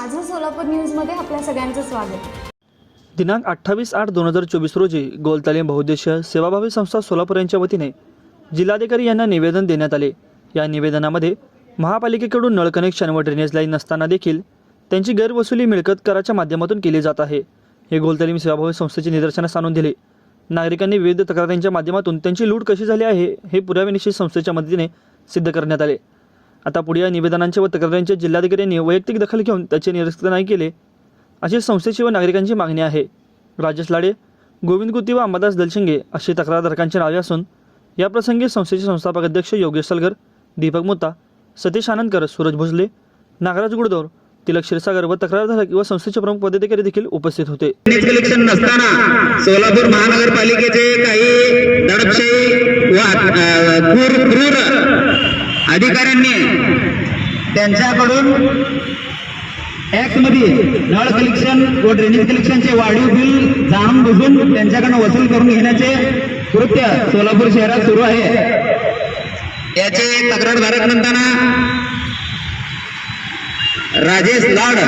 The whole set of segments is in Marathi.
सोलापूर न्यूजमध्ये आपल्या सगळ्यांचं स्वागत. दिनांक अठ्ठावीस आठ दोन हजार चोवीस रोजी गोलतालीम बहुद्देशीय सेवाभावी संस्था सोलापूर यांच्या वतीने जिल्हाधिकारी यांना निवेदन देण्यात आले. या निवेदनामध्ये महापालिकेकडून नळ कनेक्शन व ड्रेनेज लाईन नसताना देखील त्यांची गैरवसुली मिळकत कराच्या माध्यमातून केली जात आहे. हे गोलतालीम सेवाभावी संस्थेचे निदर्शनास आणून दिले. नागरिकांनी विविध तक्रारींच्या माध्यमातून त्यांची लूट कशी झाली आहे हे पुराव्यानिश्चित संस्थेच्या मदतीने सिद्ध करण्यात आले. आता पुढे या निवेदनांचे व तक्रारींचे जिल्हाधिकाऱ्यांनी वैयक्तिक दखल घेऊन त्याचे निरस्त नाही केले अशी संस्थेची व नागरिकांची मागणी आहे. राजेश लाडे गोविंद गुत्ती व अंबादास दलशिंगे अशी तक्रारधारकांची नावे असून याप्रसंगी संस्थेचे संस्थापक अध्यक्ष योगेश सलगर दीपक मोता सतीश आनंदकर सूरज भोसले नागराज गुडदौर तिलक क्षीरसागर व तक्रारधारक व संस्थेचे प्रमुख पदाधिकारी देखील उपस्थित होते. कलेक्शन नसताना सोलापूर महानगरपालिकेचे काही दडपशाही व क्रूर अधिकाऱ्यांनी त्यांच्याकडून टॅक्समध्ये नळ कलेक्शन व ड्रेनेज कलेक्शनचे वाढीव बिल जाणून बुजून त्यांच्याकडनं वसूल करून घेण्याचे कृत्य सोलापूर शहरात सुरू आहे. याचे तक्रारधारक म्हणताना राजेश लाड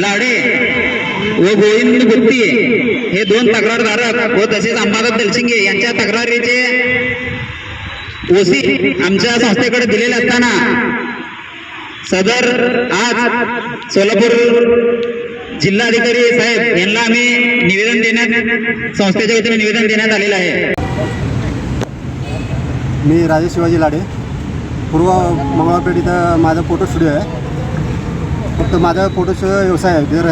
लाडे व गोविंद गुप्ती हे दोन तक्रारधारक व तसेच अंबादास दलसिंगे यांच्या तक्रारीचे ओसी आमच्या संस्थेकडे दिलेले असताना सदर आज सोलापूर जिल्हाधिकारी साहेब यांना आम्ही निवेदन देण्यात संस्थेच्या वतीने निवेदन देण्यात आलेलं आहे. मी राजेश शिवाजी लाडे. पूर्व मंगळवारपेठ इथं माझा फोटो स्टुडिओ आहे. फक्त माझा फोटोचा व्यवसाय आहे. जर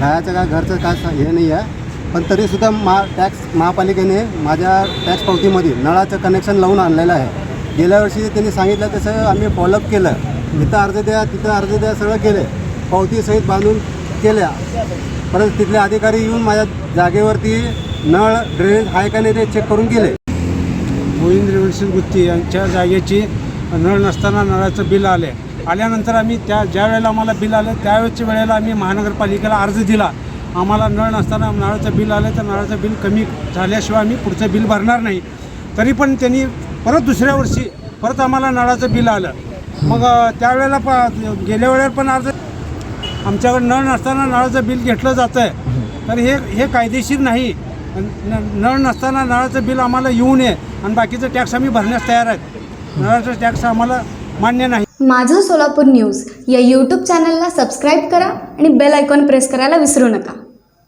राहायचं काय घरचं काय हे नाही आहे. पण तरीसुद्धा मा टॅक्स महापालिकेने माझ्या टॅक्स पावतीमध्ये नळाचं कनेक्शन लावून आणलेलं आहे. गेल्या वर्षी त्यांनी सांगितलं तसं आम्ही फॉलोअप केलं. इथं अर्ज द्या तिथं अर्ज द्या सगळं केले पावतीसहित बांधून केल्या. परत तिथले अधिकारी येऊन माझ्या जागेवरती नळ ड्रेनेज आहे का नाही ते चेक करून गेले. गोविंद रेवणसिंग गुत्ती यांच्या जागेची नळ नसताना नळाचं बिल आले आल्यानंतर आम्ही त्या ज्या वेळेला आम्हाला बिल आलं त्यावेळेच्या वेळेला आम्ही महानगरपालिकेला अर्ज दिला. आम्हाला नळ नसताना नळाचं बिल आलं तर नळाचं बिल कमी झाल्याशिवाय आम्ही पुढचं बिल भरणार नाही. तरी पण त्यांनी परत दुसऱ्या वर्षी परत आम्हाला नळाचं बिल आलं. मग त्यावेळेला प गेल्या वेळेला पण अर्ज आमच्याकडे नळ नसताना नळाचं बिल घेतलं जातं आहे तर हे हे कायदेशीर नाही. न नळ नसताना नळाचं बिल आम्हाला येऊ नये. आणि बाकीचं टॅक्स आम्ही भरण्यास तयार आहेत. नळाचं टॅक्स आम्हाला मान्य नाही. माझं सोलापूर न्यूज या यूट्यूब चॅनलला सबस्क्राईब करा आणि बेल आयकॉन प्रेस करायला विसरू नका.